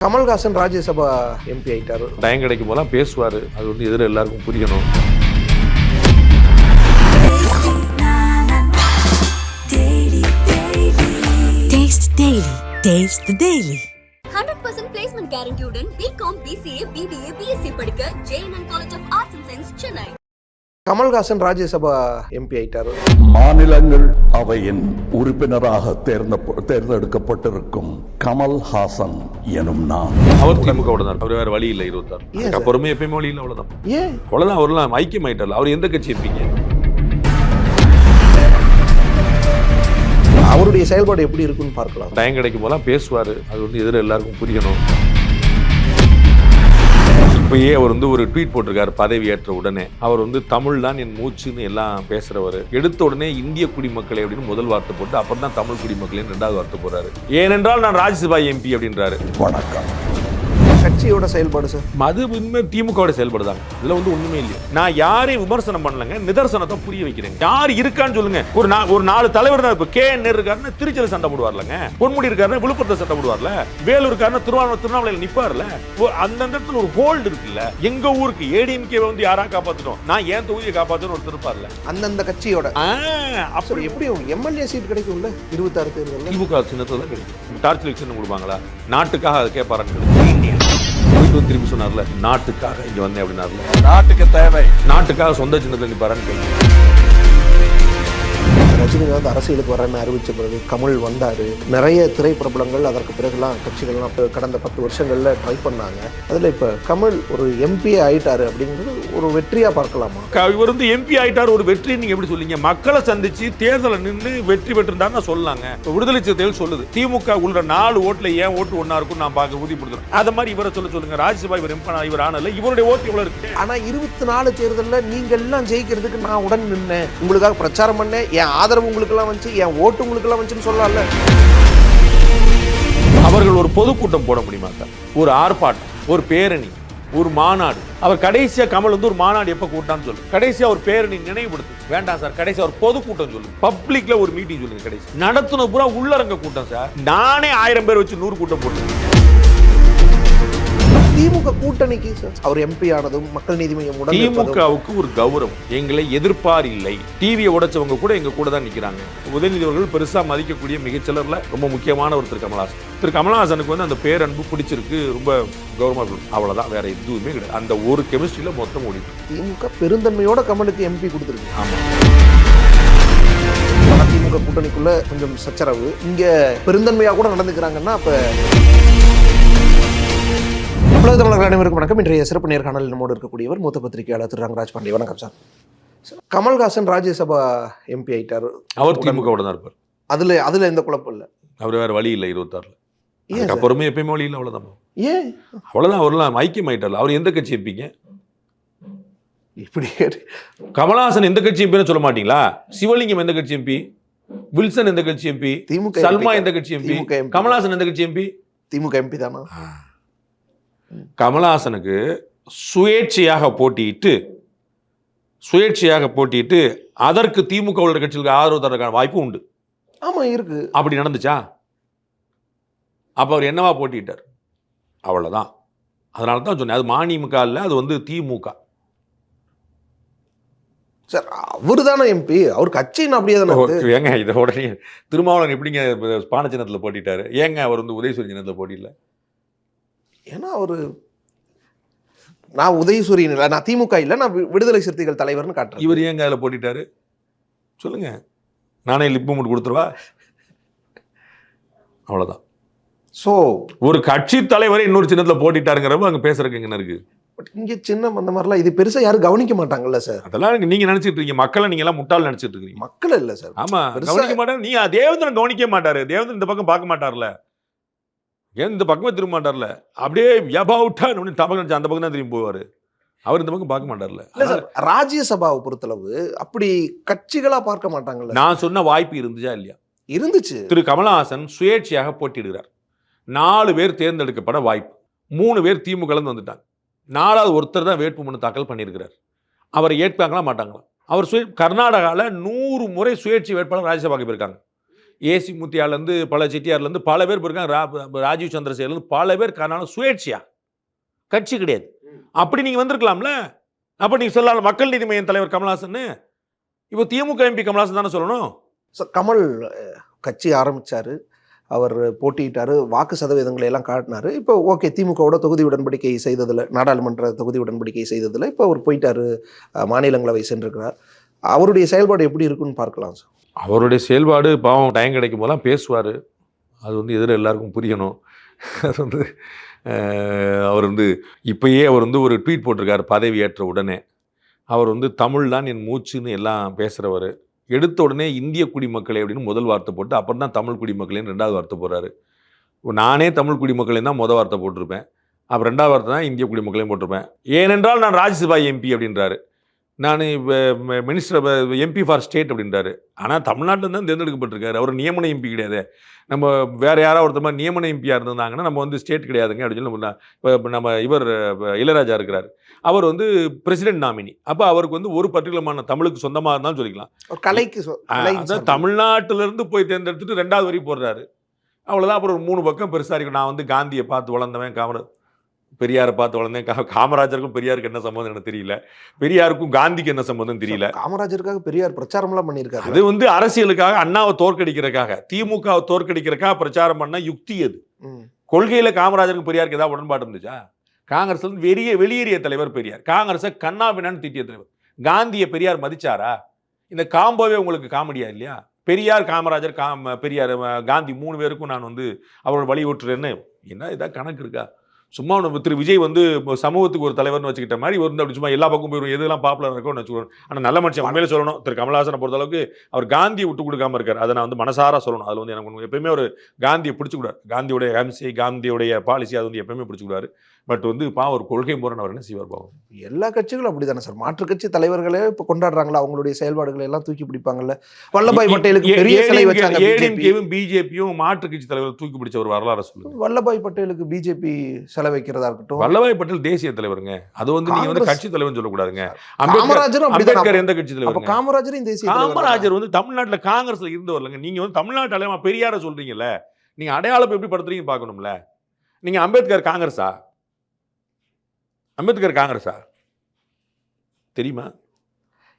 Kamal Haasan Rajya Sabha MP ஆயிட்டாரு time கிடைக்கும் போதெல்லாம் பேசுவார் அது வந்து எதிர எல்லாருக்கும் புரியணும் Taste Daily. Taste the Daily. Hundred percent placement கேரண்டியுடன் BCom BCA BBA BSc படிக்க JNN college of arts and science Chennai Kamal Haasan Rajya Sabha MP ஆயிட்டாரு. மாநிலங்கள் அவையின் உறுப்பினராக தேர்ந்த தேர்ந்தெடுக்கப்பட்டிருக்கும் கமல்ஹாசன் எனும் நான். அவர் திமுக தான் அவர் வேற வழி இல்லை இருபத்தாறு? அப்புறமே எப்பயுமே வழி இல்லை அவ்வளவுதான். ஏன்? அவ்வளவுதான் அவர்லாம் ஐக்கியம் ஆயிட்டார்ல. அவர் எந்த கட்சி இருப்பீங்க? அவருடைய செயல்பாடு எப்படி இருக்குன்னு பார்க்கலாம். டைம் கிடைக்கும் போதெல்லாம் பேசுவார். அது வந்து எதிர எல்லாருக்கும் புரியணும். அப்பயே அவர் வந்து ஒரு ட்வீட் போட்டிருக்காரு பதவி ஏற்ற உடனே. அவர் வந்து தமிழ் தான் என் மூச்சுன்னு எல்லாம் பேசுறவர். எடுத்த உடனே இந்திய குடிமக்களை அப்படின்னு முதல் வார்த்தை போட்டு அப்புறம் தான் தமிழ் குடிமக்களின் ரெண்டாவது வார்த்தை போறாரு ஏனென்றால் நான் ராஜ்யசபா எம்பி அப்படின்றாரு. வணக்கம். கட்சியோட செயல்பாடு சார் அது உண்மை திமுகவோட செயல்படுதாங்க. இதுல வந்து ஒண்ணுமே இல்லையா. நான் யாரையும் விமர்சனம் பண்ணலங்க நிதர்சனத்தை புரிய வைக்கிறேன் யார் இருக்கான்னு சொல்லுங்க. ஒரு நா- ஒரு நாலு தலைவர் தான் இப்ப கே என் இருக்காருன்னா திருச்சியில் சண்டை போடுவார்லங்க. பொன்முடி இருக்காருன்னா விழுப்புரத்தில் சண்டை போடுவார்ல. வேலூர் இருக்காருன்னா திருவாரூர் திருவண்ணாமலையில் நிப்பார்ல. அந்த இடத்துல ஒரு ஹோல்டு இருக்குல்ல. எங்க ஊருக்கு ஏடிஎம்கே வந்து யாரா காப்பாத்திட்டோம் நான் ஏன் தொகுதியை காப்பாத்தணும் ஒரு திருப்பார்ல அந்தந்த கட்சியோட. ஆ, சார் அப்படி எப்படி எம்எல்ஏ சீட் கிடைக்கும்ல? இருபத்தாறு தேர்தலில்? திமுக சின்னத்துல கிடைக்கும் டார்ச் சின்னம் கொடுப்பாங்களா? நாட்டுக்காக அதை கேட்பாரான்னு வந்து திரும்பி சொன்னார்ல நாட்டுக்காக இங்க வந்தேன் அப்படின்னார்ல. நாட்டுக்கு தேவை. நாட்டுக்காக சொந்த சின்னத்தில் நிப்பாரான்னு கேள்வி ரஜினிகாந்த் அரசியலுக்கு வரேன்னு அறிவிச்ச பிறகு கமல் வந்தாரு. நிறைய திரைப்பிரபலங்கள் அதற்கு பிறகுலாம் கட்சிகள்லாம் கடந்த பத்து வருஷங்கள்ல ட்ரை பண்ணாங்க. அதுல இப்ப கமல் ஒரு எம்பி ஆயிட்டாரு அப்படிங்கிறது ஒரு வெற்றியா பார்க்கலாமா? இவர் வந்து எம்பி ஆயிட்டார் ஒரு வெற்றி நீங்க எப்படி சொல்றீங்க? மக்களை சந்திச்சு தேர்தலை நின்று வெற்றி பெற்றிருந்தாருன்னு சொல்லலாங்க. இப்ப விடுதலை சிறுத்தைகள் சொல்லுது திமுக உள்ள நாலு ஓட்டுல ஏன் ஓட்டு ஒன்னா இருக்கும் நான் பார்க்க உறுதிப்படுத்துறேன். அத மாதிரி இவரை சொல்ல சொல்லுங்க. ராஜ்யசபா இவர் இவர் ஆனல இவருடைய ஓட்டு எவ்வளவு இருக்கு? ஆனா இருபத்தி நாலு தேர்தல்ல நீங்க எல்லாம் ஜெயிக்கிறதுக்கு நான் உடன் நின்னேன். உங்களுக்காக பிரச்சாரம் பண்ணேன். என் ஆதரவு உங்களுக்கெல்லாம் வந்துச்சு என் ஓட்டு உங்களுக்கெல்லாம் வந்துச்சுன்னு சொல்லலாம்ல. அவர்கள் ஒரு பொதுக்கூட்டம் போட முடியுமா சார் ஒரு ஆர்ப்பாட்டம் ஒரு பேரணி ஒரு மாநாடு. அவர் கடைசியா கமல் வந்து ஒரு மாநாடு எப்ப கூட்டான்னு சொல்லு. கடைசியா ஒரு பேரணி நினைவுபடுத்து. வேண்டாம் சார் கடைசியா ஒரு பொதுக்கூட்டம் சொல்லு. பப்ளிக்ல ஒரு மீட்டிங் சொல்லுங்க கடைசி. நடத்துன பூரா உள்ளரங்க கூட்டம் சார். நானே ஆயிரம் பேர் வச்சு நூறு கூட்டம் போட்டு. திமுக கூட்டணிக்கு அவர் எம்பி ஆனதும் மக்கள் நீதி மையம் திமுகவுக்கு ஒரு கௌரவம். எங்களை எதிர்ப்பார் இல்லை. டிவியை உடைச்சவங்க கூட எங்க கூட தான் நிக்கிறாங்க. உதயநிதி அவர்கள் பெருசா மதிக்கக்கூடிய மிகச்சிலர்ல ரொம்ப முக்கியமான ஒரு திரு கமலஹாசன். திரு கமலஹாசனுக்கு வந்து அந்த பேரன்பு பிடிச்சிருக்கு ரொம்ப கௌரவமா இருக்கு. அவ்வளவுதான். வேற எதுவுமே கிடையாது. அந்த ஒரு கெமிஸ்ட்ரியில மொத்தம் ஓடிட்டு திமுக பெருந்தன்மையோட கமலுக்கு எம்பி கொடுத்துருக்கு. ஆமா. திமுக கூட்டணிக்குள்ள கொஞ்சம் சச்சரவு. இங்க பெருந்தன்மையா கூட நடந்துக்கிறாங்கன்னா அப்ப உலக தமிழர்கள் அனைவருக்கும் வணக்கம். இன்றைய சிறப்பு நேர்காணல் நம்மோடு இருக்கக்கூடியவர் மூத்த பத்திரிகையாளர் திரு ரங்கராஜ் பாண்டே வணக்கம் சார். கமல்ஹாசன் ராஜ்யசபா எம்பி ஆயிட்டாரு. அவர் திமுகவோட தான் இருப்பார் அதுல அதுல எந்த குழப்பம் இல்ல. அவர் வேற வழி இல்லை இருபத்தாறுல? அதுக்கப்புறமே எப்பயுமே வழி இல்லை அவ்வளவுதான் ஏன்? அவ்வளவுதான் அவர்லாம் ஐக்கியம் ஆயிட்டார்ல. அவர் எந்த கட்சி இருப்பீங்க இப்படி கமலஹாசன் எந்த கட்சி எம்பின்னு சொல்ல மாட்டீங்களா? சிவலிங்கம் எந்த கட்சி எம்பி? வில்சன் எந்த கட்சி எம்பி? திமுக சல்மா எந்த கட்சி எம்பி? திமுக. கமலஹாசன் எந்த கட்சி எம்பி? திமுக எம்பி தானா? கமலஹாசனுக்கு சுயேட்சையாக போட்டியிட்டு சுயேட்சையாக போட்டியிட்டு அதற்கு திமுக உள்ள கட்சிகளுக்கு ஆதரவு தரக்கான வாய்ப்பு உண்டு. ஆமா இருக்கு. அப்படி நடந்துச்சா? அப்ப அவர் என்னவா போட்டிட்டார் அவ்வளவுதான். அதனால தான் சொன்னேன். அது மதிமுக இல்ல அது வந்து திமுக. சார் அவரு தானே எம்பி. அவர் கட்சின்னு அப்படியே தானே. ஏங்க இதை உடனே திருமாவளவன் எப்படிங்க பான சின்னத்தில் போட்டிட்டாரு? ஏங்க அவர் வந்து உதயசூரி சின்னத்தில் போட்டியில? ஏன்னா அவரு நான் உதயசூரியன் இல்லை நான் திமுக இல்லை நான் விடுதலை சிறுத்தைகள் தலைவர்னு காட்டுறேன். இவர் ஏங்க அதில் போட்டிட்டாரு? சொல்லுங்க. நானே லிப் மூமெண்ட் கொடுத்துருவா அவ்வளவுதான். ஸோ ஒரு கட்சி தலைவரை இன்னொரு சின்னத்துல போட்டிட்டாருங்கிறப்ப அங்க பேசுறதுக்கு என்ன இருக்கு? பட் இங்கே சின்ன அந்த மாதிரிலாம் இது பெருசா யாரும் கவனிக்க மாட்டாங்கல்ல சார் அதெல்லாம் நீங்க- நீங்க நினைச்சிட்டு இருக்கீங்க. மக்களை நீங்க எல்லாம் முட்டாள் நினைச்சிட்டு இருக்கீங்க. மக்கள் இல்லை சார் ஆமா பெருசா- கவனிக்க மாட்டாரு நீ தேவேந்திரன் கவனிக்க மாட்டாரு. தேவேந்திரன் இந்த பக்கம் பார்க்க மாட்டார்ல. இந்த பக்கமே திரும்ப மாட்டார்ல. அப்படியே எபவுட்டா டபக்கு நினைச்சு அந்த பக்கம் தான் திரும்பி போவாரு. அவர் இந்த பக்கம் பார்க்க மாட்டார்ல. இல்ல சார் ராஜ்யசபாவை பொறுத்தளவு அப்படி கட்சிகளா பார்க்க மாட்டாங்கல்ல நான் சொன்ன வாய்ப்பு இருந்துச்சா இல்லையா? இருந்துச்சு. திரு கமலஹாசன் சுயேட்சையாக போட்டியிடுகிறார். நாலு பேர் தேர்ந்தெடுக்கப்பட வாய்ப்பு. மூணு பேர் திமுகலேருந்து வந்துட்டாங்க. நாலாவது ஒருத்தர் தான் வேட்புமனு தாக்கல் பண்ணியிருக்கிறார். அவரை ஏற்பாங்களா மாட்டாங்களா? அவர் சுய கர்நாடகாவில் நூறு முறை சுயேட்சை வேட்பாளர் ராஜ்யசபாக்கு போயிருக்காங்க. ஏசி முத்தியாலேருந்து பல செட்டியார்லேருந்து பல பேர் இருக்காங்க ரா ராஜீவ் சந்திரசேகர்லேருந்து பல பேர் காரணம் சுயேட்சையா? கட்சி கிடையாது. அப்படி நீங்கள் வந்திருக்கலாம்ல? அப்போ நீங்கள் சொல்லலாம் மக்கள் நீதி மையம் தலைவர் கமல்ஹாசன் இப்போ திமுக எம்பி கமல்ஹாசன் தானே சொல்லணும்? ஸோ கமல் கட்சி ஆரம்பிச்சாரு. அவர் போட்டியிட்டாரு வாக்கு சதவீதங்களை எல்லாம் காட்டினாரு. இப்போ ஓகே திமுகவோட தொகுதி உடன்படிக்கை செய்ததில் நாடாளுமன்ற தொகுதி உடன்படிக்கை செய்ததில் இப்போ அவர் போயிட்டாரு மாநிலங்களவை சென்றிருக்கிறார். அவருடைய செயல்பாடு எப்படி இருக்குன்னு பார்க்கலாம் சார் அவருடைய செயல்பாடு பாவம் டைம் கிடைக்கும் போதெல்லாம் பேசுவார். அது வந்து எதிர எல்லாருக்கும் புரியணும். அது வந்து அவர் வந்து இப்போயே அவர் வந்து ஒரு ட்வீட் போட்டிருக்காரு பதவி ஏற்ற உடனே. அவர் வந்து தமிழ் தான் என் மூச்சுன்னு எல்லாம் பேசுகிறவர் எடுத்த உடனே இந்திய குடிமக்களே அப்படின்னு முதல் வார்த்தை போட்டு அப்புறம் தான் தமிழ் குடிமக்களேன்னு ரெண்டாவது வார்த்தை போடுறாரு. நானே தமிழ் குடிமக்களே தான் முதல் வார்த்தை போட்டிருப்பேன். அப்புறம் ரெண்டாவது வார்த்தை தான் இந்திய குடிமக்களையும் போட்டிருப்பேன். ஏனென்றால் நான் ராஜ்யசபா எம்பி அப்படின்றாரு. நான் மினிஸ்டர் எம்பி ஃபார் ஸ்டேட் அப்படின்றாரு. ஆனால் தமிழ்நாட்டில் தான் தேர்ந்தெடுக்கப்பட்டிருக்காரு. அவர் நியமன எம்பி கிடையாது. நம்ம வேற யாராவது ஒருத்தர் மாதிரி நியமன எம்பியாக இருந்திருந்தாங்கன்னா நம்ம வந்து ஸ்டேட் கிடையாதுங்க அப்படின்னு சொல்லி நம்ம இப்போ நம்ம இவர் இளையராஜா இருக்கிறார். அவர் வந்து பிரசிடென்ட் நாமினி அப்போ அவருக்கு வந்து ஒரு பர்டிகுலமான தமிழுக்கு சொந்தமாக இருந்தாலும் சொல்லிக்கலாம். ஒரு கலைக்கு. தமிழ்நாட்டிலிருந்து போய் தேர்ந்தெடுத்துட்டு ரெண்டாவது வரி போடுறாரு. அவ்வளோதான் அப்புறம் ஒரு மூணு பக்கம் பெருசாக இருக்கும் நான் வந்து காந்தியை பார்த்து வளர்ந்தவன் காமரா பெரியாரை பார்த்து வளர்ந்தேன் காமராஜருக்கும் பெரியாருக்கு என்ன சம்பந்தம் எனக்கு தெரியல. பெரியாருக்கும் காந்திக்கு என்ன சம்பந்தம் தெரியல. காமராஜருக்காக பெரியார் பிரச்சாரம்லாம் பண்ணியிருக்காரு. அது வந்து அரசியலுக்காக அண்ணாவை தோற்கடிக்கிறதுக்காக திமுகவை தோற்கடிக்கிறதுக்காக பிரச்சாரம் பண்ண யுக்தி அது. கொள்கையில காமராஜருக்கு பெரியாருக்கு ஏதாவது உடன்பாடு இருந்துச்சா? காங்கிரஸ்ல இருந்து வெளியே வெளியேறிய தலைவர் பெரியார். காங்கிரஸை கண்ணாபின்னான்னு திட்டிய தலைவர். காந்தியை பெரியார் மதிச்சாரா? இந்த காம்போவே உங்களுக்கு காமெடியா இல்லையா? பெரியார் காமராஜர் காம் பெரியார் காந்தி மூணு பேருக்கும் நான் வந்து அவரோட வழி ஓட்டுறேன்னு என்ன இதாக கணக்கு இருக்கா? சும்மா ஒன்று திரு விஜய் வந்து சமூகத்துக்கு ஒரு தலைவர்னு வச்சுக்கிட்ட மாதிரி வந்து அப்படி சும்மா எல்லா பக்கம் போயிடும் எதெல்லாம் பாப்புலர் இருக்கும்னு வச்சுக்கணும் ஆனால் நல்ல மனுஷன் உண்மையிலே சொல்லணும். திரு கமலஹாசனை பொறுத்த அளவுக்கு அவர் காந்தியை விட்டு கொடுக்காம இருக்கார். அதை நான் வந்து மனசார சொல்லணும். அதில் வந்து எனக்கு எப்பயுமே ஒரு காந்தியை பிடிச்சிக்கூடாது காந்தியுடைய எம்சி காந்தியுடைய பாலிசி அது வந்து எப்பயுமே பிடிச்சிக்கூடாது பட் வந்து பாவம் ஒரு கொள்கை முறைன்னு அவர் என்ன செய்வார் பாவம்? எல்லா கட்சிகளும் அப்படிதானே சார். மாற்று கட்சி தலைவர்களே இப்போ கொண்டாடுறாங்களா? அவங்களுடைய செயல்பாடுகளை எல்லாம் தூக்கி பிடிப்பாங்கல்ல? வல்லபாய் பட்டேலுக்கு பெரிய சிலை வச்சாங்க பிஜேபி. ஏடிஎம்கேவும் பிஜேபியும் மாற்று கட்சி தலைவர் தூக்கி பிடிச்ச ஒரு வரலாறு சொல்லுங்க. வல்லபாய் பட்டேலுக்கு பிஜேபி சிலை வைக்கிறதா இருக்கட்டும். வல்லபாய் பட்டேல் தேசிய தலைவருங்க. அது வந்து நீங்க வந்து கட்சி தலைவர்னு சொல்லக்கூடாதுங்க. அப்படிதான். அம்பேத்கர் எந்த கட்சி தலைவர் காமராஜரும் தேசிய தலைவர்? காமராஜர் வந்து தமிழ்நாட்டுல காங்கிரஸ்ல இருந்து வரலங்க நீங்க வந்து தமிழ்நாட்டு அடையாளமா பெரியார சொல்றீங்கல்ல. நீங்க அடையாளம் எப்படி படுத்துறீங்க பார்க்கணும்ல. நீங்க அம்பேத்கர் காங்கிரஸா? அம்பேத்கர் காங்கிரஸா? தெரியுமா?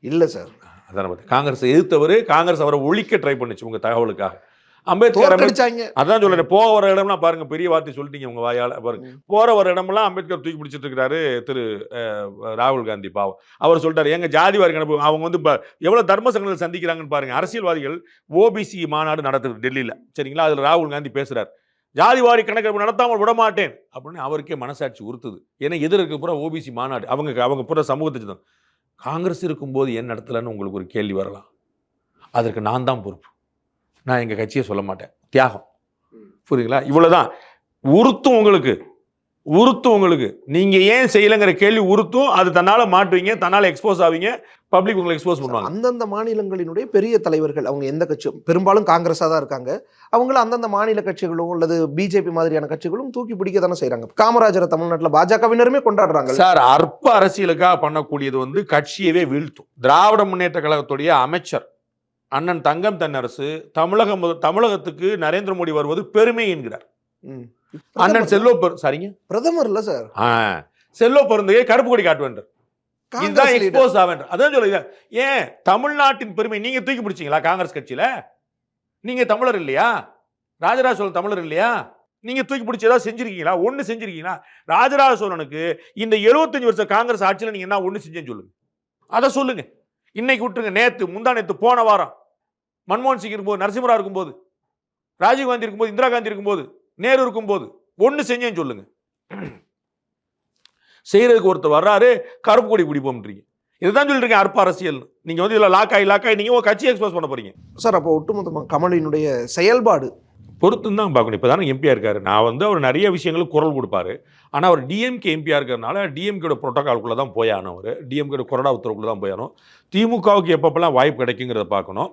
இல்ல சார். அதான் காங்கிரஸ் எதிர்த்தவர் காங்கிரஸ் அவரை ஒழிக்க ட்ரை பண்ணுச்சு உங்க தகவலுக்காக. அம்பேத்கர் அதான் சொல்றேன். போற வர இடம்லாம் பாருங்க பெரிய வார்த்தை சொல்லிட்டீங்க உங்க வாயால. பாருங்க. போற வர இடமெல்லாம் அம்பேத்கர் தூக்கி பிடிச்சிட்டு இருக்கிறாரு திரு ராகுல் காந்தி பாவம். அவர் சொல்லிட்டாரு எங்க ஜாதிவாரி கணப்பு அவங்க வந்து இப்ப எவ்வளவு தர்ம சங்கங்கள் சந்திக்கிறாங்கன்னு பாருங்க. அரசியல்வாதிகள் ஓபிசி மாநாடு நடத்துது டெல்லியில. சரிங்களா? அதுல ராகுல் காந்தி பேசுறாரு. ஜாதிவாரி கணக்கெடுப்பு நடத்தாமல் விட மாட்டேன். அப்படின்னு அவருக்கே மனசாட்சி உறுத்துது. ஏன்னா எதிர் இருக்க பூரா ஓபிசி மாநாடு அவங்க அவங்க பூரா சமூகத்தை சேர்ந்தவங்க. காங்கிரஸ் இருக்கும்போது ஏன் நடத்தலைன்னு உங்களுக்கு ஒரு கேள்வி வரலாம். அதற்கு நான் தான் பொறுப்பு. நான் எங்கள் கட்சியை சொல்ல மாட்டேன். தியாகம். புரியுதுங்களா? இவ்வளவுதான். உறுத்தும் உங்களுக்கு. உறுத்தும் உங்களுக்கு. நீங்க ஏன் செய்யலைங்கிற கேள்வி உறுத்தும். அது தன்னால மாட்டுவீங்க. தன்னால எக்ஸ்போஸ் ஆவீங்க. பப்ளிக் உங்களை எக்ஸ்போஸ் பண்ணுவாங்க. அந்தந்த மாநிலங்களினுடைய பெரிய தலைவர்கள் அவங்க எந்த கட்சியும் பெரும்பாலும் காங்கிரஸா தான் இருக்காங்க. அவங்கள அந்தந்த மாநில கட்சிகளும் அல்லது பிஜேபி மாதிரியான கட்சிகளும் தூக்கி பிடிக்க தானே செய்றாங்க. காமராஜரை தமிழ்நாட்டுல பாஜகவினருமே கொண்டாடுறாங்க சார் அற்ப அரசியலுக்காக பண்ணக்கூடியது வந்து கட்சியவே வீழ்த்தும். திராவிட முன்னேற்ற கழகத்துடைய அமைச்சர் அண்ணன் தங்கம் தென்னரசு தமிழகம் முத- தமிழகத்துக்கு நரேந்திர மோடி வருவது பெருமை என்கிறார். ம். அண்ணன் பெரு சரிங்க? பிரதமர் இல்ல சார். ஆ, செல்வ பெருந்தையை கருப்பு கொடி காட்டுவேன் இதுதான். எக்ஸ்போஸ் ஆவேன் அதான் சொல்லுங்க ஏன் தமிழ்நாட்டின் பெருமை நீங்க தூக்கி பிடிச்சீங்களா காங்கிரஸ் கட்சியில? நீங்க தமிழர் இல்லையா? ராஜராஜ சோழன் தமிழர் இல்லையா? நீங்க தூக்கி பிடிச்சி ஏதாவது செஞ்சிருக்கீங்களா? ஒண்ணு செஞ்சிருக்கீங்களா? ராஜராஜ சோழனுக்கு இந்த 75 வருஷம் காங்கிரஸ் ஆட்சியில நீங்க என்ன ஒண்ணு செஞ்சேன்னு சொல்லுங்க. அதை சொல்லுங்க. இன்னைக்கு விட்டுருங்க நேத்து முந்தா நேத்து போன வாரம் மன்மோகன் சிங் இருக்கும்போது நரசிம்மரா இருக்கும்போது ராஜீவ் காந்தி இருக்கும்போது இந்திரா காந்தி இருக்கும்போது நேரு இருக்கும்போது ஒண்ணு செஞ்சேன்னு சொல்லுங்க. செய்யறதுக்கு ஒருத்தர் வர்றாரு கருப்பு கொடி பிடிப்போம்ன்றீங்க இதுதான் சொல்லிட்டு அற்ப அரசியல். நீங்க வந்து இதுல லாக் ஆகி லாக் ஆகி நீங்க உங்க கட்சி எக்ஸ்போஸ் பண்ண போறீங்க. சார் அப்போ ஒட்டுமொத்தமா கமலினுடைய செயல்பாடு? பொறுத்து தான் பார்க்கணும். இப்போ தானே எம்பியாக இருக்காரு. நான் வந்து அவர் நிறைய விஷயங்களுக்கு குரல் கொடுப்பாரு. ஆனால் அவர் டிஎம்கே எம்பியாக இருக்கிறனால டிஎம்கேட ப்ரோட்டோகால்குள்ளே தான் போயானோம் அவர் டிஎம்கேட கொறடா உத்தரவுக்குள்ளே தான் போயானோம் திமுகவுக்கு எப்பப்பெல்லாம் வாய்ப்பு கிடைக்குங்கிறத பார்க்கணும்.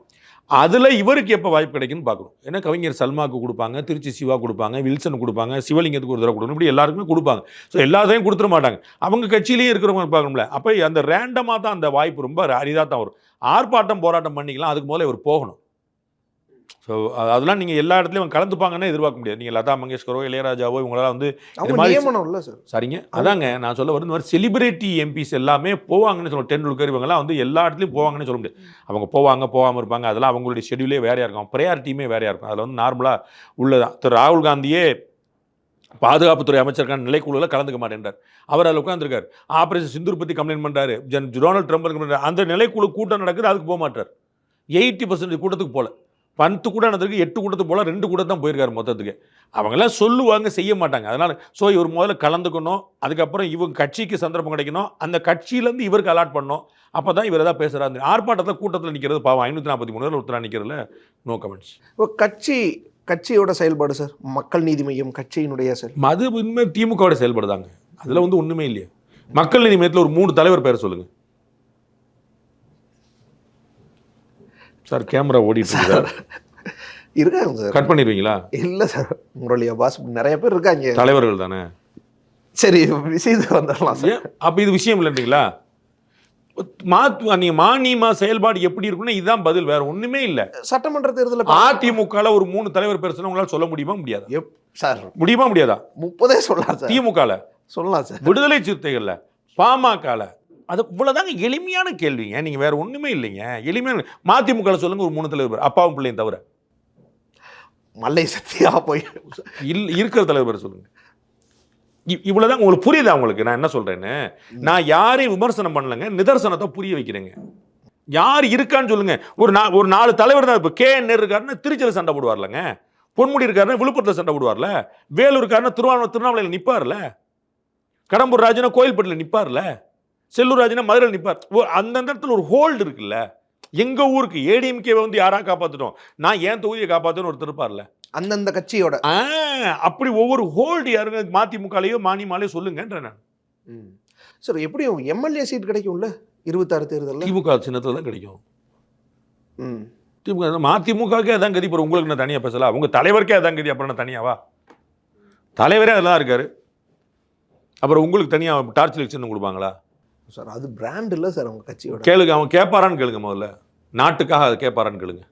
அதில் இவருக்கு எப்போ வாய்ப்பு கிடைக்குன்னு பார்க்கணும். ஏன்னா கவிஞர் சல்மாவுக்கு கொடுப்பாங்க திருச்சி சிவா கொடுப்பாங்க வில்சன் கொடுப்பாங்க சிவலிங்கத்துக்கு ஒரு தடவை கொடுக்கணும். இப்படி எல்லாருக்குமே கொடுப்பாங்க. ஸோ எல்லாத்தையும் கொடுத்துட மாட்டாங்க. அவங்க கட்சியிலேயே இருக்கிறவங்க பார்க்கணும்ல. அப்போ அந்த ரேண்டமாக தான் அந்த வாய்ப்பு ரொம்ப அரிதாக தான் வரும். ஆர்ப்பாட்டம் போராட்டம் பண்ணிக்கலாம் அதுக்கு முதல்ல இவர் போகணும். ஸோ அதெல்லாம் நீங்கள் எல்லா இடத்துலையும் கலந்துப்பாங்கன்னு எதிர்பார்க்க முடியாது. நீங்கள் லதா மங்கேஷ்கரோ இளையராஜாவோ இவங்களாம் வந்து இது மாதிரி நியமனம் இல்லை சார் சரிங்க. அதாங்க நான் சொல்ல இந்த மாதிரி செலிபிரிட்டி எம்பிஸ் எல்லாமே போவாங்கன்னு சொல்ல டெண்டுல்கர் இவங்கெல்லாம் வந்து எல்லா இடத்துலையும் போவாங்கன்னு சொல்ல முடியாது. அவங்க போவாங்க போகாமல் இருப்பாங்க. அதெல்லாம் அவங்களுடைய ஷெடியூலே வேறையாக இருக்கும். ப்ரையாரிட்டியுமே வேறையாக இருக்கும். அதில் வந்து நார்மலாக உள்ளதான். திரு ராகுல் காந்தியே பாதுகாப்புத்துறை அமைச்சருக்கான நிலைக்குழுவில் கலந்துக்க மாட்டேன்றார். அவர் அதில் உட்காந்துருக்கார் ஆபரேஷன் சிந்தூர் பற்றி கம்ப்ளைண்ட் பண்ணுறாரு ஜன் டொனால்ட் ட்ரம்ப். அந்த நிலைக்குழு கூட்டம் நடக்குது அதுக்கு போக மாட்டார். எயிட்டி பர்சன்டேஜ் கூட்டத்துக்கு போல. பத்து கூட்டம் நடந்திருக்கு எட்டு கூட்டத்துக்கு போல ரெண்டு கூட்டம் தான் போயிருக்காரு மொத்தத்துக்கு. அவங்கெல்லாம் சொல்லுவாங்க செய்ய மாட்டாங்க. அதனால் ஸோ இவர் முதல்ல கலந்துக்கணும் அதுக்கப்புறம் இவங்க கட்சிக்கு சந்தர்ப்பம் கிடைக்கணும் அந்த கட்சியிலேருந்து இவருக்கு அலாட் பண்ணணும். அப்போ தான் இவர் ஏதாவது பேசுகிறாரு ஆர்ப்பாட்டத்தில் கூட்டத்தில் நிற்கிறது பாவம். ஐநூற்றி நாற்பத்தி மூணு ஒருத்தராக நிற்கிறதுல நோ கமெண்ட்ஸ் இப்போ கட்சி கட்சியோட செயல்பாடு சார்? மக்கள் நீதி மையம் கட்சியினுடைய செயல். அது உண்மை திமுகவோட செயல்படுதாங்க. அதில் வந்து ஒன்றுமே இல்லையே. மக்கள் நீதி மையத்தில் ஒரு மூணு தலைவர் பேர் சொல்லுங்க. சார் கேமரா ஓடிட்டு சார் இருக்காங்க சார். கட் பண்ணிடுவீங்களா? இல்லை சார் முரளியா பாஸ் நிறைய பேர் இருக்காங்க. தலைவர்கள் தானே? சரி விஷயத்துக்கு வந்துடலாம் சார். அப்போ இது விஷயம் இல்லைன்றீங்களா? மாத்து நீங்க மானியமா செயல்பாடு எப்படி இருக்குன்னா இதுதான் பதில் வேற ஒண்ணுமே இல்ல. சட்டமன்ற தேர்தலில் அதிமுகல ஒரு மூணு தலைவர் பேர் உங்களால சொல்ல முடியுமா முடியாது? சார். முடியுமா முடியாதா? முப்பதே சொல்லலாம் சார். திமுகல. சொல்லலாம் சார். விடுதலை சிறுத்தைகள்ல பாமகல அது இவ்வளவுதாங்க எளிமையான கேள்விங்க. நீங்க வேற ஒண்ணுமே இல்லைங்க. எளிமையான மதிமுகல சொல்லுங்க ஒரு மூணு தலைவர் அப்பாவும் பிள்ளையும் தவிர. மல்லை சத்தியா போய் இல் இருக்கிற தலைவர் பேர் சொல்லுங்க. இ- இவ்வளவுதான் உங்களுக்கு புரியுதா உங்களுக்கு? நான் என்ன சொல்றேன்னு? நான் யாரையும் விமர்சனம் பண்ணலங்க. நிதர்சனத்தை புரிய வைக்கிறேங்க. யார் இருக்கான்னு சொல்லுங்க. ஒரு நா ஒரு நாலு தலைவர் தான் இப்போ கே என் இருக்காருன்னு திருச்சியில் சண்டை போடுவார்லங்க. பொன்முடி இருக்காருன்னா விழுப்புரத்தில் சண்டை போடுவார்ல. வேலூர் இருக்காருன்னா திருவாரூர் திருவண்ணாமலையில் நிற்பார்ல கடம்பூர் ராஜனா கோயில்பட்டில் நிற்பார்ல செல்லூர் ராஜனா மதுரையில் நிற்பார் அந்தந்த இடத்துல ஒரு ஹோல்டு இருக்குல்ல. எங்க ஊருக்கு ஏடிஎம்கே வந்து யாரா காப்பாத்திட்டோம்? நான் ஏன் தொகுதியை காப்பாத்துன்னு ஒருத்தர் இருப்பார்ல. அந்தந்த கட்சியோட. அப்படி ஒவ்வொரு ஹோல்டு யாருங்க? மதிமுகலையோ மானியமாலையோ சொல்லுங்கன்ற நான். ம். சார் எப்படியும் எம்எல்ஏ சீட் கிடைக்கும்ல? இருபத்தாறு தேர்தலில்? திமுக சின்னத்தில் தான் கிடைக்கும். ம். திமுக மதிமுகவுக்கே அதான் கதி அப்புறம் உங்களுக்கு நான் தனியாக பேசலாம் உங்க தலைவருக்கே அதான் கதி. அப்புறம் நான் தனியாவா? தலைவரே அதெல்லாம் இருக்காரு. அப்புறம் உங்களுக்கு தனியாக டார்ச் சின்னம் கொடுப்பாங்களா? சார் அது பிராண்ட் இல்லை சார் அவங்க கட்சியோட. கேளுங்க அவன் கேட்பாரான்னு கேளுங்க முதல்ல. நாட்டுக்காக அதை கேட்பாரான்னு கேளுங்க.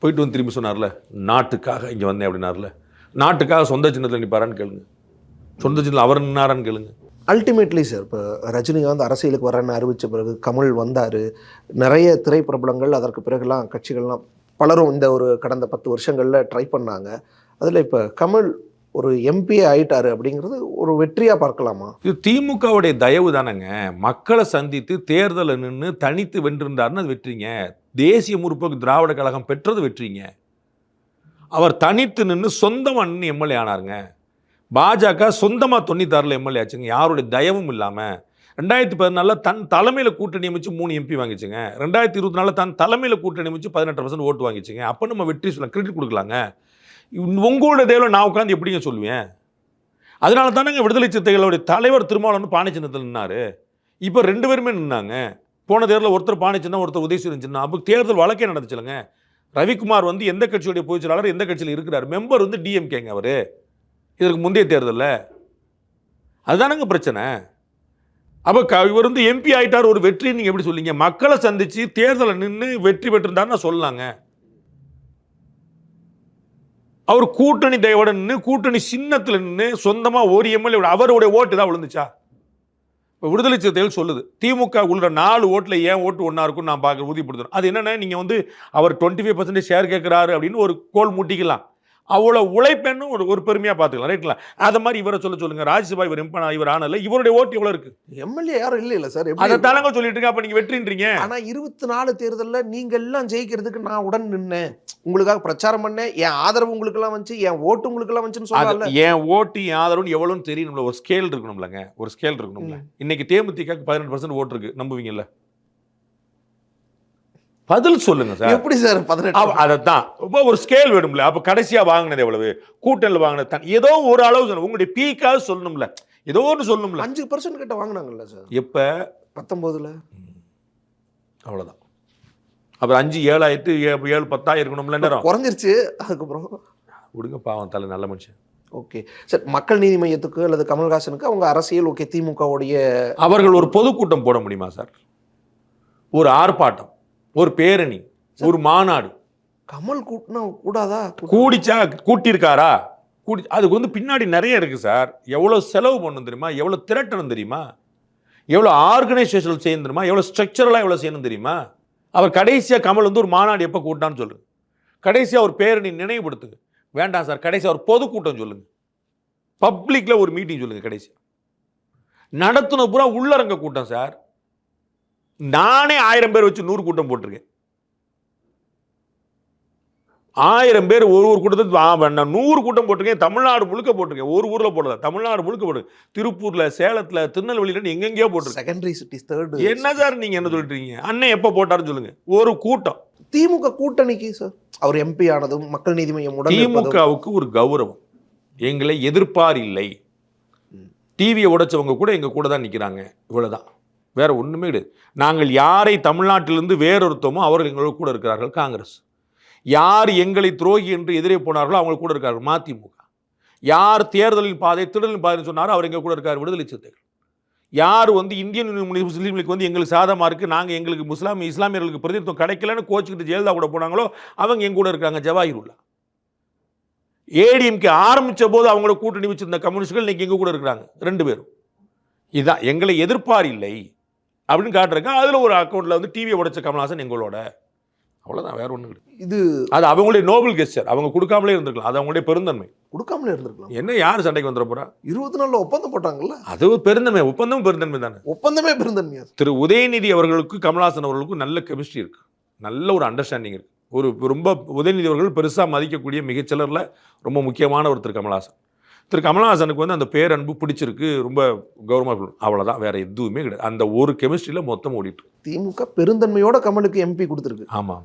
போயிட்டு வந்து திரும்பி சொன்னார்ல நாட்டுக்காக இங்கே வந்தேன் அப்படின்னார்ல. நாட்டுக்காக சொந்த சின்னத்தில் நிற்பாரான்னு கேளுங்க. சொந்த சின்னத்தில் அவர் நின்னாரான்னு கேளுங்க. அல்டிமேட்லி சார் இப்போ ரஜினிகாந்த் அரசியலுக்கு வரேன்னு அறிவித்த பிறகு கமல் வந்தார். நிறைய திரைப்பிரபலங்கள் அதற்கு பிறகுலாம் கட்சிகள்லாம் பலரும் இந்த ஒரு கடந்த பத்து வருஷங்களில் ட்ரை பண்ணாங்க. அதில் இப்போ கமல் ஒரு எம்பி ஆயிட்டாரு அப்படிங்கிறது ஒரு வெற்றியாக பார்க்கலாமா? இது திமுகவுடைய தயவு தானேங்க. மக்களை சந்தித்து தேர்தலில் நின்று தனித்து வென்றிருந்தாருன்னு அது வெற்றிங்க. தேசிய முற்போக்கு திராவிட கழகம் பெற்றது வெற்றிங்க. அவர் தனித்து நின்று சொந்தமாக நின்று எம்எல்ஏ ஆனாருங்க. பாஜக சொந்தமாக தொண்ணூத்தாறில் எம்எல்ஏ ஆச்சுங்க. யாருடைய தயவும் இல்லாமல் ரெண்டாயிரத்தி பதினாலில் தன் தலைமையில் கூட்டணி அமைச்சு மூணு எம்பி வாங்கிச்சுங்க. ரெண்டாயிரத்தி இருபத்தி நாலில் தன் தலைமையில் கூட்டணி அமைச்சு பதினெட்டு பர்சன்ட் ஓட்டு வாங்கிச்சுங்க. அப்போ நம்ம வெற்றி சொல்லலாம் கிரெடிட் கொடுக்கலாங்க. உங்களோட தேவையில் நான் உட்காந்து எப்படிங்க சொல்லுவேன்? அதனால தானேங்க விடுதலை சிறுத்தைகளுடைய தலைவர் திருமாவளவன் பானை நின்னார். இப்போ ரெண்டு பேருமே நின்னாங்க. போன தேர்தலில் ஒருத்தர் பானை ஒருத்தர் உதயசூரன் சின்னம் அப்போ தேர்தல் வழக்கே நடந்துச்சுலங்க. ரவிக்குமார் வந்து எந்த கட்சியுடைய பொதுச்செயலாளர் எந்த கட்சியில் இருக்கிறார்? மெம்பர் வந்து டிஎம்கேங்க அவர். இதற்கு முந்தைய தேர்தலில். அதுதானங்க பிரச்சனை. அப்போ க இவர் வந்து எம்பி ஆயிட்டார் ஒரு வெற்றி நீங்கள் எப்படி சொல்லிங்க மக்களை சந்தித்து தேர்தலை நின்று வெற்றி பெற்றிருந்தாருன்னு சொல்லலாங்க. அவர் கூட்டணி தயவோட நின்று கூட்டணி சின்னத்தில் நின்று சொந்தமாக ஒரு எம்எல்ஏ அவருடைய ஓட்டு தான் விழுந்துச்சா? இப்போ விடுதலை சிறுத்தைகள் சொல்லுது திமுக உள்ள நாலு ஓட்டில் ஏன் ஓட்டு ஒன்றா இருக்கும்னு நான் பார்க்க உறுதிப்படுத்துகிறோம் அது என்னென்னா நீங்கள் வந்து அவர் டுவெண்ட்டி ஃபைவ் பர்சன்டேஜ் ஷேர் கேட்குறாரு அப்படின்னு ஒரு கோல் மூட்டிக்கலாம். அவ்வளோ உழைப்பென்னு ஒரு ஒரு பெருமையாக பார்த்துக்கலாம். ரைட்டுங்களா அதை மாதிரி இவரை சொல்ல சொல்லுங்க. ராஜ்யசபா இவர் எம்பனா இவர் ஆனல இவருடைய ஓட்டு எவ்வளோ இருக்கு? எம்எல்ஏ யாரும் இல்லை இல்லை சார். அதை தானங்க சொல்லிட்டு இருக்க அப்போ நீங்கள் வெற்றின்றீங்க. ஆனா இருபத்தி நாலு தேர்தலில் நீங்க எல்லாம் ஜெயிக்கிறதுக்கு நான் உடன் நின்னேன். உங்களுக்காக பிரச்சாரம் பண்ணேன். என் ஆதரவு உங்களுக்கு எல்லாம் வந்துச்சு. என் ஓட்டு உங்களுக்கு எல்லாம் வந்துச்சுன்னு சொல்லல என் ஓட்டு என் ஆதரவு எவ்வளோன்னு தெரியணும்ல. ஒரு ஸ்கேல் இருக்கணும்லங்க. ஒரு ஸ்கேல் இருக்கணும்ல. இன்னைக்கு தேமுதிக பதினெட்டு பர்சன்ட் ஓட்டு இருக்கு. நம்புவீங்கல்ல? பதில் சொல்லுங்க சார். எப்படி சார் பதினெட்டு? அதைத்தான். இப்போ ஒரு ஸ்கேல் வேணும்ல. அப்போ கடைசியா வாங்கினது எவ்வளவு? கூட்டணியில் வாங்கினது தான் ஏதோ ஒரு அளவு சொல்லணும் உங்களுடைய பீக்காவது சொல்லணும்ல. ஏதோ ஒன்று சொல்லணும்ல. அஞ்சு பர்சன்ட் கிட்ட வாங்கினாங்கல்ல சார். எப்போ? பத்தொன்பதுல அவ்வளோதான் அப்புறம் அஞ்சு ஏழாயிரத்து ஏ- ஏழு பத்தாயிரம் இருக்கணும்ல குறைஞ்சிருச்சு. அதுக்கப்புறம்? விடுங்க பாவம் தலை நல்ல மனுஷன். ஓகே. சார் மக்கள் நீதி மையத்துக்கு அல்லது கமல்ஹாசனுக்கு அவங்க அரசியல் ஓகே திமுகவுடைய அவர்கள் ஒரு பொதுக்கூட்டம் போட முடியுமா சார்? ஒரு ஆர்ப்பாட்டம். ஒரு பேரணி ஒரு மாநாடு. கமல் கூட்டினா கூடாதா? கூடிச்சா கூட்டியிருக்காரா? கூடி அதுக்கு வந்து பின்னாடி நிறைய இருக்கு சார். எவ்வளோ செலவு பண்ணணும் தெரியுமா? எவ்வளோ திரட்டணும் தெரியுமா? எவ்வளோ ஆர்கனைசேஷன் செய்யணும் தெரியுமா? எவ்வளோ ஸ்ட்ரக்சரலாக எவ்வளோ செய்யணும் தெரியுமா? அவர் கடைசியாக கமல் வந்து ஒரு மாநாடு எப்போ கூட்டான்னு சொல்லுங்க. கடைசியாக ஒரு பேரணி நினைவுபடுத்துங்க. வேண்டாம் சார் கடைசியாக ஒரு பொதுக்கூட்டம் சொல்லுங்க. பப்ளிக்கில் ஒரு மீட்டிங் சொல்லுங்க கடைசியாக நடத்துன பூரா உள்ளரங்க கூட்டம் சார். நானே ஆயிரம் பேர் வச்சு நூறு கூட்டம் போட்டிருக்கேன். ஆயிரம் பேர் ஒரு ஒரு கூட்டத்துக்கு நான் நூறு கூட்டம் போட்டிருக்கேன். தமிழ்நாடு முழுக்க போட்டிருக்கேன். ஒரு ஊரில் போடல. தமிழ்நாடு முழுக்க போட்டிருக்கேன். திருப்பூரில் சேலத்தில் திருநெல்வேலியில் எங்கெங்கேயோ போட்டிருக்கேன். செகண்டரி சிட்டிஸ் தேர்டு என்ன சார் நீங்க என்ன சொல்லிட்டீங்க? அண்ணன் எப்போ போட்டாருன்னு சொல்லுங்க. ஒரு கூட்டம். திமுக கூட்டணிக்கு சார். அவர் எம்பி ஆனதும் மக்கள் நீதி மையம். திமுகவுக்கு ஒரு கௌரவம். எங்களை எதிர்ப்பார் இல்லை. டிவியை உடைச்சவங்க கூட எங்க கூட தான் நிற்கிறாங்க இவ்வளவுதான். வேற ஒன்றுமே கிடையாது. நாங்கள் யாரை தமிழ்நாட்டிலிருந்து வேறொருத்தமோ அவர்கள் எங்களோட கூட இருக்கிறார்கள் காங்கிரஸ். யார் எங்களை துரோகி என்று எதிரே போனார்களோ அவங்க கூட இருக்கார்கள் மதிமுக. யார் தேர்தலின் பாதை திடலின் பாதைன்னு சொன்னாரோ அவர் எங்கள் கூட இருக்கார் விடுதலை சிறுத்தைகள். யார் வந்து இந்தியன் முஸ்லீம்களுக்கு முஸ்லீம் லீக் வந்து எங்களுக்கு சாதமாக இருக்குது நாங்கள் எங்களுக்கு முஸ்லாம் இஸ்லாமியர்களுக்கு பிரதிநிதித்துவம் கிடைக்கலன்னு கோச்சிக்கிட்டு ஜெயலலிதா கூட போனாங்களோ அவங்க எங்க கூட இருக்காங்க ஜவாஹிருல்லா. ஏடிஎம்கே ஆரம்பித்த போது அவங்கள கூட்டணி வச்சிருந்த கம்யூனிஸ்ட்கள் இன்றைக்கி எங்கள் கூட இருக்கிறாங்க ரெண்டு பேரும். இதான் எங்களை எதிர்ப்பார் இல்லை. அப்படின்னு காட்டுறாங்க அதில் ஒரு அக்கௌண்ட்டில் வந்து டிவியை உடைச்ச கமல்ஹாசன் எங்களோட. அவ்வளோதான் வேற ஒன்றும் இது அது அவங்களுடைய நோபல் கெஸ்டர் அவங்க கொடுக்காமலே இருந்திருக்கலாம். அது அவங்களுடைய பெருந்தன்மை. கொடுக்காமலே இருந்திருக்கலாம். என்ன யார் சண்டைக்கு வந்துட போறா? இருபது நாள்ல ஒப்பந்தம் போட்டாங்கல்ல? அது பெருந்தன்மை. ஒப்பந்தம் பெருந்தன்மை தானே. ஒப்பந்தமே பெருந்தன்மையா? திரு உதயநிதி அவர்களுக்கு கமல்ஹாசன் அவர்களுக்கும் நல்ல கெமிஸ்ட்ரி இருக்கு. நல்ல ஒரு அண்டர்ஸ்டாண்டிங் இருக்கு. ஒரு ரொம்ப உதயநிதி அவர்கள் பெருசாக மதிக்கக்கூடிய மிகச்சிலரில் ரொம்ப முக்கியமான ஒரு திரு கமல்ஹாசன். திரு கமல்ஹாசனுக்கு வந்து அந்த பேரன்பு பிடிச்சிருக்கு ரொம்ப கௌரவமாக அவ்வளோதான் வேற எதுவுமே கிடையாது. அந்த ஒரு கெமிஸ்ட்ரியில் மொத்தம் ஓடிட்டு. திமுக பெருந்தன்மையோட கமலுக்கு எம்பி கொடுத்துருக்கு. ஆமாம்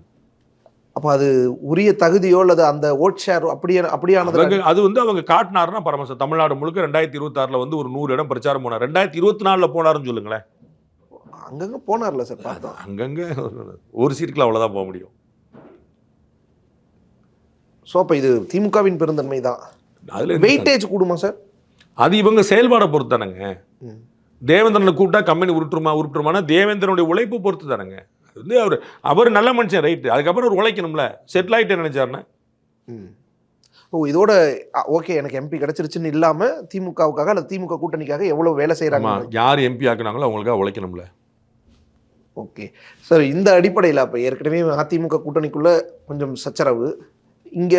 அப்ப அது உரிய தகுதியோ அல்லது அந்த ஓட் ஷேர் அப்படியே அப்படியானது அது வந்து அவங்க காட்டினாருன்னா பரமசம். தமிழ்நாடு முழுக்க ரெண்டாயிரத்தி இருபத்தாறில் வந்து ஒரு நூறு இடம் பிரச்சாரம் போனார். ரெண்டாயிரத்தி இருபத்தி நாலில் போனாருன்னு சொல்லுங்களேன். அங்கங்க போனார்ல சார் பார்த்தோம். அங்கங்கே ஒரு சீட்டுக்குள்ள அவ்வளோதான் போக முடியும். ஸோ அப்ப இது திமுகவின் பெருந்தன்மை தான் அதில் வெயிட்டேஜ் கூடுமா சார் அது இவங்க செயல்பாடை பொறுத்து தானேங்க. தேவேந்திரனை கூப்பிட்டா கம்பெனி உருட்டுருமா உருட்டுருமானா தேவேந்திரனுடைய உழைப்பு பொறுத்து தானேங்க அது வந்து அவர் அவர் நல்ல மனுஷன் ரைட்டு அதுக்கப்புறம் அவர் உழைக்கணும்ல. செட்டில் ஆகிட்டு நினைச்சாருன்னா. ஓ இதோட ஓகே எனக்கு எம்பி கிடைச்சிருச்சுன்னு இல்லாம திமுகவுக்காக அல்லது திமுக கூட்டணிக்காக எவ்வளவு வேலை ஆமா செய்யறாங்க யார் எம்பி ஆக்குனாங்களோ அவங்களுக்காக உழைக்கணும்ல. ஓகே. சார் இந்த அடிப்படையில் அப்போ ஏற்கனவே அதிமுக கூட்டணிக்குள்ள கொஞ்சம் சச்சரவு. இங்க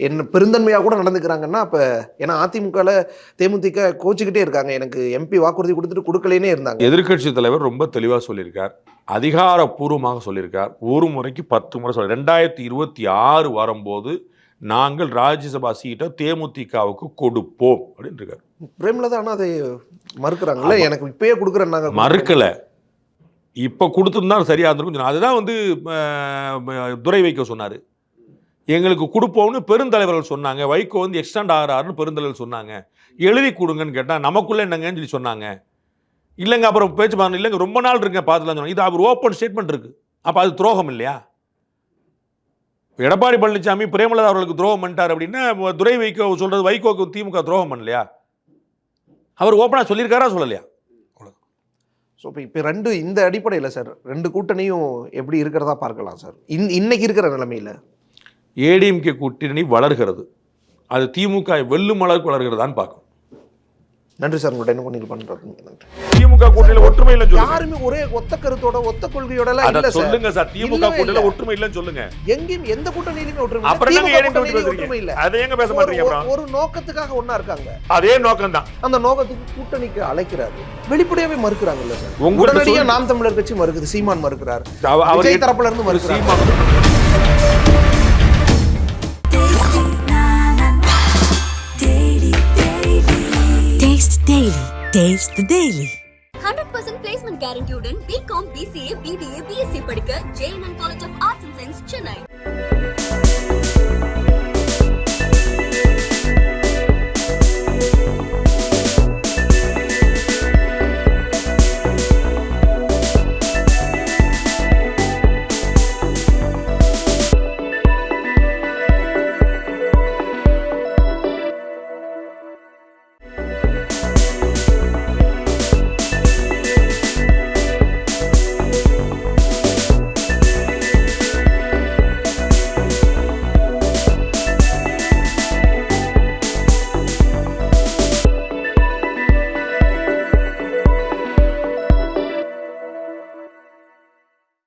என்ன பெருந்தன்மையாக கூட நடந்துக்கிறாங்கன்னா அப்போ ஏன்னா அதிமுகவில் தேமுதிக கோச்சிக்கிட்டே இருக்காங்க. எனக்கு எம்பி வாக்குறுதி கொடுத்துட்டு கொடுக்கலேனே இருந்தாங்க. எதிர்க்கட்சி தலைவர் ரொம்ப தெளிவாக சொல்லியிருக்கார். அதிகாரப்பூர்வமாக சொல்லியிருக்கார். ஒரு முறைக்கு பத்து முறை சொல்லி ரெண்டாயிரத்தி இருபத்தி ஆறு வரும்போது நாங்கள் ராஜ்யசபா சீட்டை தேமுதிகவுக்கு கொடுப்போம் அப்படின்னு இருக்கார் பிரேமலதா ஆனால் அதை மறுக்கிறாங்கல்ல? எனக்கு இப்பயே கொடுக்குறேன்னாங்க மறுக்கல. இப்போ கொடுத்துருந்தா சரியா இருந்திருக்கும். அதுதான் வந்து அஹ், துரை வைகோ சொன்னார். எங்களுக்கு கொடுப்போம்னு பெருந்தலைவர்கள் சொன்னாங்க. வைகோ வந்து எக்ஸ்டெண்ட் ஆகிறாருன்னு பெருந்தலைவர் சொன்னாங்க. எழுதி கொடுங்கன்னு கேட்டால் நமக்குள்ளே என்னங்கன்னு சொல்லி சொன்னாங்க. இல்லைங்க அப்புறம் பேச்சு பாருங்க இல்லைங்க ரொம்ப நாள் இருக்கேன் பார்த்துலாம் சொன்னாங்க இது அவர் ஓப்பன் ஸ்டேட்மெண்ட் இருக்குது அப்போ அது துரோகம் இல்லையா? எடப்பாடி பழனிசாமி பிரேமலதா அவர்களுக்கு துரோகம் பண்ணிட்டார் அப்படின்னா துரை வைகோ சொல்கிறது வைகோக்கு திமுக துரோகம் பண்ணலையா? அவர் ஓப்பனாக சொல்லியிருக்காரா சொல்லலையா? ஸோ இப்போ இப்போ ரெண்டு இந்த அடிப்படையில் சார் ரெண்டு கூட்டணியும் எப்படி இருக்கிறதா பார்க்கலாம் சார். இன் இன்னைக்கு இருக்கிற நிலமையில். ஏடிஎம்கே கூட்டணி வளர்கிறது. அது திமுக வெல்லும் அளவுக்கு வளர்கிறதான்னு பார்க்கணும். நன்றி சார். உங்கள்கிட்ட என்ன பண்ணி பண்ணுறது நன்றி. திமுக கூட்டணியில ஒற்றுமை சொல்லுங்க. யாருமே ஒரே ஒத்த கருத்தோட ஒத்த கொள்கையோட இல்ல சார். சொல்லுங்க சார். திமுக கூட்டணியில இல்ல. ஒற்றுமை இல்லைன்னு சொல்லுங்க. எங்கேயும் எந்த கூட்டணியிலுமே ஒற்றுமை இல்ல. அப்புறம் ஒற்றுமை இல்ல. அதை எங்க பேச மாட்டீங்க ஒரு- நோக்கத்துக்காக ஒண்ணா இருக்காங்க. அதே நோக்கம் தான் அந்த நோக்கத்துக்கு கூட்டணிக்கு அழைக்கிறாரு. வெளிப்படையாவே மறுக்கிறாங்கல்ல சார். உங்கள்ட்ட உடனடியா சொல்லு. நாம் தமிழர் கட்சி மறுக்குது. சீமான் மறுக்கிறார். அவ- அவர் விஜய் தரப்புல இருந்து ஒரு daily taste Taste the hundred percent placement கேரண்டியுடன் BCom BCA BBA BSc படிக்க JNN college of arts and science Chennai